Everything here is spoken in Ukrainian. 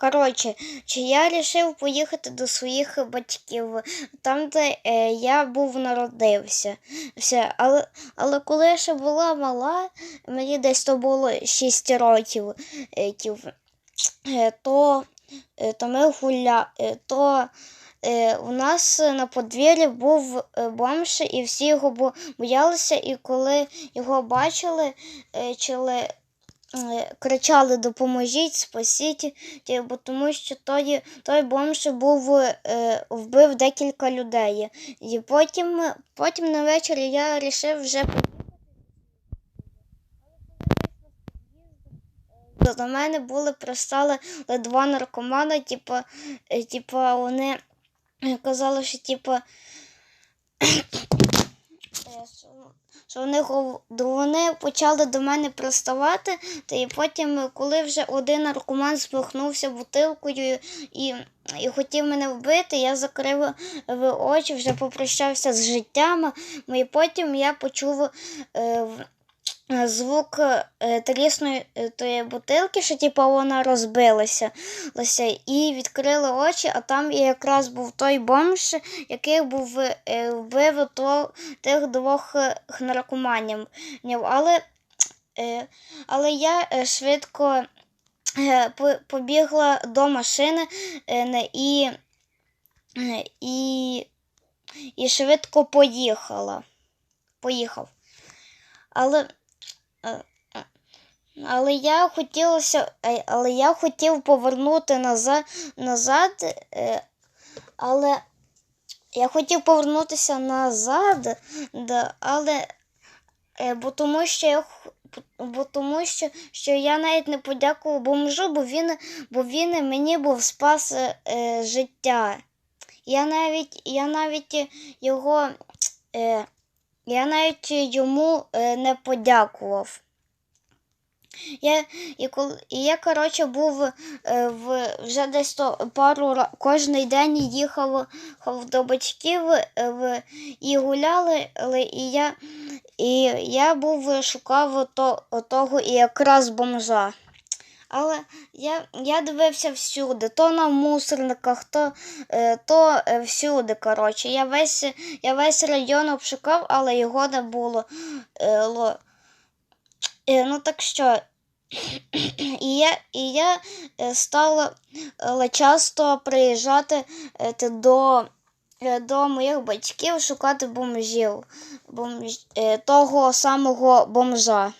Коротше, чи я вирішив поїхати до своїх батьків, там, де е, я був народився. Все. Але, але коли я ще була мала, мені десь то було 6 років, е, е, то, е, то ми гуля, е, то е, у нас на подвір'ї був е, бомж, і всі його боялися, і коли його бачили, е, чили, кричали Допоможіть, спасіть, бо тому що той, той бомж був, е, вбив декілька людей. І потім, потім на вечір я вирішив вже то до мене були пристали два наркомани, типу, е, типу, вони е, казали, що типу, е, що, що вони, вони почали до мене приставати, та і потім, е, коли вже один наркоман спихнувся бутилкою і, і хотів мене вбити, я закрив е, очі, вже попрощався з життям, і потім я почув. Е, е, Звук е, трісної е, бутилки, що типу, вона розбилася, і відкрили очі, а там якраз був той бомж, який був е, вбив тих двох е, наркоманів. Але, е, але я е, швидко е, побігла до машини е, і, е, і, і швидко поїхала. Поїхав. Але, е, е, але я хотілося, е, але я хотів повернути назад, назад е, але я хотів повернутися назад, да, але е, бо тому що я бо тому що, що я навіть не подякував бомжу, бо він, бо він мені був спас е, життя. Я навіть, я навіть його, е, я навіть йому е, не подякував. Я, і, коли, я, коротше, був е, в, вже десь то пару кожен день їхав до батьків е, в, і гуляли, і я, і я був шукав то, того і якраз бомжа. Але я, я дивився всюди, то на мусорниках, то, е, то е, всюди. коротше. Я весь, я весь район обшукав, але його не було. Е, ну так що, і я, і я стала часто приїжджати до, до моїх батьків шукати бомжів, бомж, того самого бомжа.